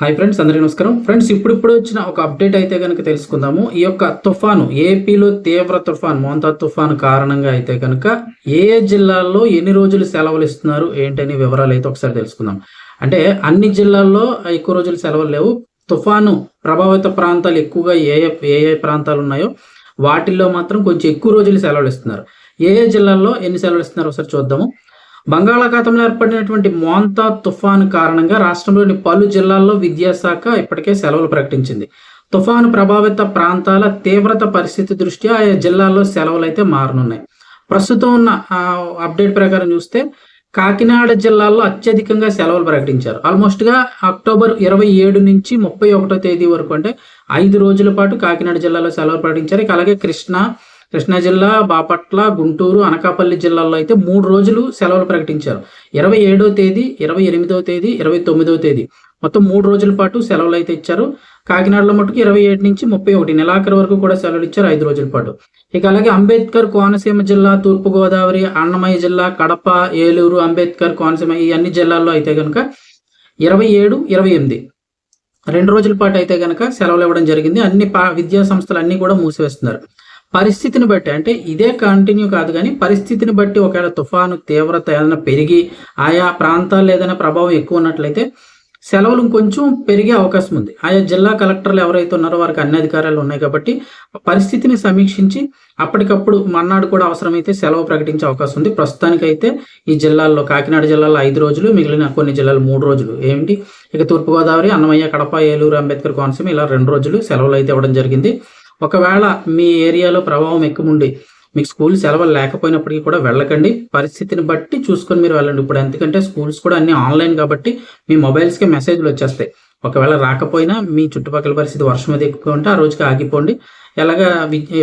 Hi friends అందరికీ నమస్కారం. Friends ఇప్పుడిప్పుడు వచ్చిన ఒక అప్డేట్ అయితే కనుక తెలుసుకుందాము. ఈ యొక్క తుఫాను ఏపీలో తీవ్ర తుఫాన్ మోంతా తుఫాన్ కారణంగా అయితే కనుక ఏ జిల్లాల్లో ఎన్ని రోజులు సెలవులు ఇస్తున్నారు ఏంటని వివరాలు అయితే ఒకసారి తెలుసుకుందాం. అంటే అన్ని జిల్లాల్లో ఎక్కువ రోజులు సెలవులు లేవు. తుఫాను ప్రభావిత ప్రాంతాలు ఎక్కువగా ఏ ఏ ఏ ఏ ప్రాంతాలు ఉన్నాయో వాటిల్లో మాత్రం కొంచెం ఎక్కువ రోజులు సెలవులు ఇస్తున్నారు. ఏ ఏ జిల్లాల్లో ఎన్ని సెలవులు ఇస్తున్నారో ఒకసారి చూద్దాము. బంగాళాఖాతంలో ఏర్పడినటువంటి మోంతా తుఫాను కారణంగా రాష్ట్రంలోని పలు జిల్లాల్లో విద్యాశాఖ ఇప్పటికే సెలవులు ప్రకటించింది. తుఫాను ప్రభావిత ప్రాంతాల తీవ్రత పరిస్థితి దృష్ట్యా ఆయా జిల్లాల్లో సెలవులు అయితే మారనున్నాయి. ప్రస్తుతం ఉన్న అప్డేట్ ప్రకారం చూస్తే కాకినాడ జిల్లాలో అత్యధికంగా సెలవులు ప్రకటించారు. ఆల్మోస్ట్గా అక్టోబర్ ఇరవై ఏడు నుంచి ముప్పై ఒకటో తేదీ వరకు అంటే ఐదు రోజుల పాటు కాకినాడ జిల్లాలో సెలవులు ప్రకటించారు. ఇక అలాగే కృష్ణా కృష్ణా జిల్లా బాపట్ల గుంటూరు అనకాపల్లి జిల్లాల్లో అయితే మూడు రోజులు సెలవులు ప్రకటించారు. ఇరవై ఏడో తేదీ ఇరవై ఎనిమిదో తేదీ ఇరవై తొమ్మిదో తేదీ. మొత్తం మూడు రోజుల పాటు సెలవులు అయితే ఇచ్చారు. కాకినాడలో మటుకు ఇరవై ఏడు నుంచి ముప్పై ఒకటి నెలాఖరు వరకు కూడా సెలవులు ఇచ్చారు ఐదు రోజుల పాటు. ఇక అలాగే అంబేద్కర్ కోనసీమ జిల్లా తూర్పుగోదావరి అన్నమయ్య జిల్లా కడప ఏలూరు అంబేద్కర్ కోనసీమ ఈ అన్ని జిల్లాల్లో అయితే కనుక ఇరవై ఏడు ఇరవై ఎనిమిది. రెండు రోజుల పాటు అయితే కనుక సెలవులు ఇవ్వడం జరిగింది. అన్ని పా- విద్యా సంస్థలు అన్నీ కూడా మూసివేస్తున్నారు. పరిస్థితిని బట్టి అంటే ఇదే కంటిన్యూ కాదు కానీ పరిస్థితిని బట్టి ఒకవేళ తుఫాను తీవ్రత ఏదైనా పెరిగి ఆయా ప్రాంతాల్లో ఏదైనా ప్రభావం ఎక్కువ ఉన్నట్లయితే సెలవులు కొంచెం పెరిగే అవకాశం ఉంది. ఆయా జిల్లా కలెక్టర్లు ఎవరైతే ఉన్నారో వారికి అన్ని అధికారాలు ఉన్నాయి కాబట్టి పరిస్థితిని సమీక్షించి అప్పటికప్పుడు మన్నాడు కూడా అవసరమైతే సెలవు ప్రకటించే అవకాశం ఉంది. ప్రస్తుతానికైతే ఈ జిల్లాల్లో కాకినాడ జిల్లాలో ఐదు రోజులు మిగిలిన కొన్ని జిల్లాలు మూడు రోజులు. ఏంటి ఇక తూర్పుగోదావరి అన్నమయ్య కడప ఏలూరు అంబేద్కర్ కోనసీమ ఇలా రెండు రోజులు సెలవులు అయితే ఇవ్వడం జరిగింది. ఒకవేళ మీ ఏరియాలో ప్రభావం ఎక్కువ ఉండి మీకు స్కూల్ సెలవులు లేకపోయినప్పటికీ కూడా వెళ్ళకండి. పరిస్థితిని బట్టి చూసుకొని మీరు వెళ్ళండి. ఇప్పుడు ఎందుకంటే స్కూల్స్ కూడా అన్ని ఆన్లైన్ కాబట్టి మీ మొబైల్స్కి మెసేజ్లు వచ్చేస్తాయి. ఒకవేళ రాకపోయినా మీ చుట్టుపక్కల పరిస్థితి వర్షం అది ఎక్కువ ఉంటే ఆ రోజుకి ఆగిపోండి. ఎలాగా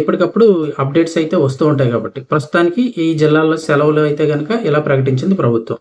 ఎప్పటికప్పుడు అప్డేట్స్ అయితే వస్తూ ఉంటాయి కాబట్టి. ప్రస్తుతానికి ఈ జిల్లాల్లో సెలవులు అయితే కనుక ఇలా ప్రకటించింది ప్రభుత్వం.